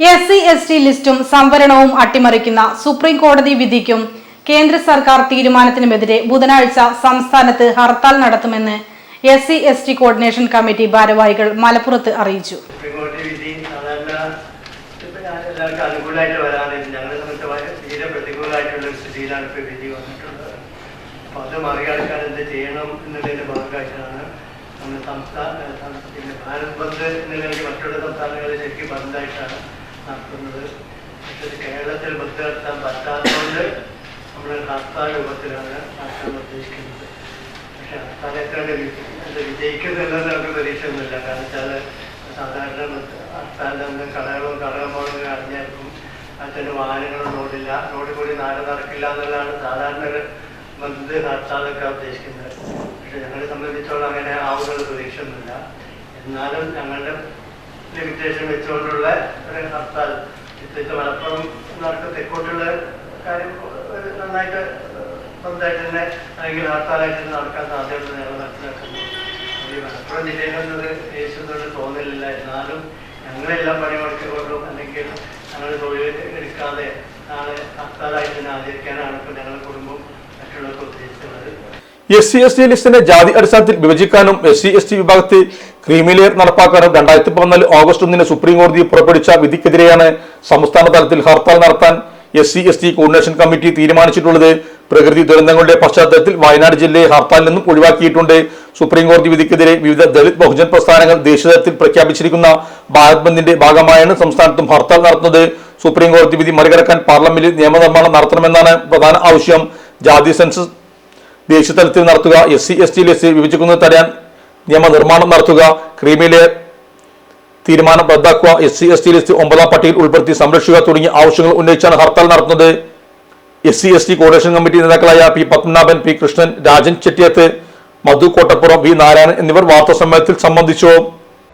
S C S T ലിസ്റ്റും സംവരണവും അട്ടിമറിക്കുന്ന supreme കോടതി വിധിക്കും കേന്ദ്ര സർക്കാർ തീരുമാനത്തിനുമെതിരെ ബുധനാഴ്ച സംസ്ഥാനത്ത് ഹർത്താൽ നടത്തുമെന്ന് S C S T coordination committee ഭാരവാഹികൾ മലപ്പുറത്ത് അറിയിച്ചു. ചെയ്യണം നമ്മൾ സംസ്ഥാന ഭാരത് ബന്ദ് എന്നുള്ളതിൽ മറ്റുള്ള സംസ്ഥാനങ്ങളിൽ ബന്ധായിട്ടാണ് നടത്തുന്നത് കേരളത്തിൽ ബന്ദ് നടത്താൻ പറ്റാത്തതുകൊണ്ട് നമ്മൾ ഹർത്താൽ രൂപത്തിലാണ് നടത്താൻ ഉദ്ദേശിക്കുന്നത്. പക്ഷെ ഹർത്താലേക്കാണ് അത് വിജയിക്കുന്നുണ്ടെന്ന് നമുക്ക് പ്രതീക്ഷയൊന്നുമില്ല. കാരണം വെച്ചാൽ സാധാരണ ഹർത്താലിലൊന്നും കടകളും കടകമ്പോഴൊന്നും അറിഞ്ഞായിരിക്കും അതിന് വാഹനങ്ങളും റോഡില്ല. റോഡിൽ കൂടി നാട് നടക്കില്ല എന്നുള്ളതാണ് സാധാരണ ഒരു ബന്ധ ഹർത്താലൊക്കെ ഉദ്ദേശിക്കുന്നത്. പക്ഷെ ഞങ്ങളെ സംബന്ധിച്ചോളം അങ്ങനെ ആവുന്നുള്ള പ്രതീക്ഷയൊന്നുമില്ല. എന്നാലും ഞങ്ങളുടെ ലിമിറ്റേഷൻ വെച്ചുകൊണ്ടുള്ള ഒരു ഹർത്താൽ ഇപ്പോഴത്തെ മലപ്പുറം നടക്കുന്ന തെക്കോട്ടുള്ള കാര്യം നന്നായിട്ട് സ്വന്തമായിട്ട് തന്നെ അല്ലെങ്കിൽ ഹർത്താലായിട്ട് നടക്കാൻ സാധ്യത ഞങ്ങൾ മനസ്സിലാക്കുന്നു. ഈ മലപ്പുറം ജില്ലയിലൊന്നും യേശുന്നോട് തോന്നലില്ല. എന്നാലും ഞങ്ങളെല്ലാം പണിമുടക്കിക്കൊണ്ടും അല്ലെങ്കിൽ ഞങ്ങൾ തൊഴിൽ എടുക്കാതെ നാളെ ഹർത്താലായിട്ട് തന്നെ ആചരിക്കാനാണ് ഇപ്പോൾ ഞങ്ങളുടെ കുടുംബം മറ്റുള്ളവർക്ക് ഉദ്ദേശിക്കുന്നത്. എസ് സി എസ് ടി ലിസ്റ്റിനെ ജാതി അടിസ്ഥാനത്തിൽ വിഭജിക്കാനും എസ് സി എസ് ടി വിഭാഗത്തിൽ ക്രീമിലെയർ നടപ്പാക്കാനും രണ്ടായിരത്തി പതിനാല് ഓഗസ്റ്റ് ഒന്നിന് സുപ്രീം കോടതി പുറപ്പെടുവിച്ച വിധിക്കെതിരെയാണ് സംസ്ഥാന തലത്തിൽ ഹർത്താൽ നടത്താൻ S C S T coordination committee തീരുമാനിച്ചിട്ടുള്ളത്. പ്രകൃതി ദുരന്തങ്ങളുടെ പശ്ചാത്തലത്തിൽ വയനാട് ജില്ലയെ ഹർത്താലിൽ നിന്നും ഒഴിവാക്കിയിട്ടുണ്ട്. സുപ്രീം കോടതി വിധിക്കെതിരെ വിവിധ ദളിത് ബഹുജൻ പ്രസ്ഥാനങ്ങൾ ദേശീയതലത്തിൽ പ്രഖ്യാപിച്ചിരിക്കുന്ന ഭാരത് ബന്ദിന്റെ ഭാഗമായാണ് സംസ്ഥാനത്തും ഹർത്താൽ നടത്തുന്നത്. സുപ്രീം കോടതി വിധി മറികടക്കാൻ പാർലമെന്റിൽ നിയമനിർമ്മാണം നടത്തണമെന്നാണ് പ്രധാന ആവശ്യം. ജാതി സെൻസസ് ദേശീയ തലത്തിൽ നടത്തുക S C S T list വിഭജിക്കുന്നത് തടയാൻ നിയമനിർമ്മാണം നടത്തുക ക്രീമിലെ തീരുമാനം റദ്ദാക്കുക S C S T list ഒമ്പതാം പട്ടികയിൽ ഉൾപ്പെടുത്തി സംരക്ഷിക്കുക തുടങ്ങിയ ആവശ്യങ്ങൾ ഉന്നയിച്ചാണ് ഹർത്താൽ നടത്തുന്നത്. S C S T coordination committee നേതാക്കളായ P Padmanabhan P Krishnan Rajan Chettiyath Madhu Kottappuram V Narayanan എന്നിവർ വാർത്താ സമ്മേളനത്തിൽ സംബന്ധിച്ചു.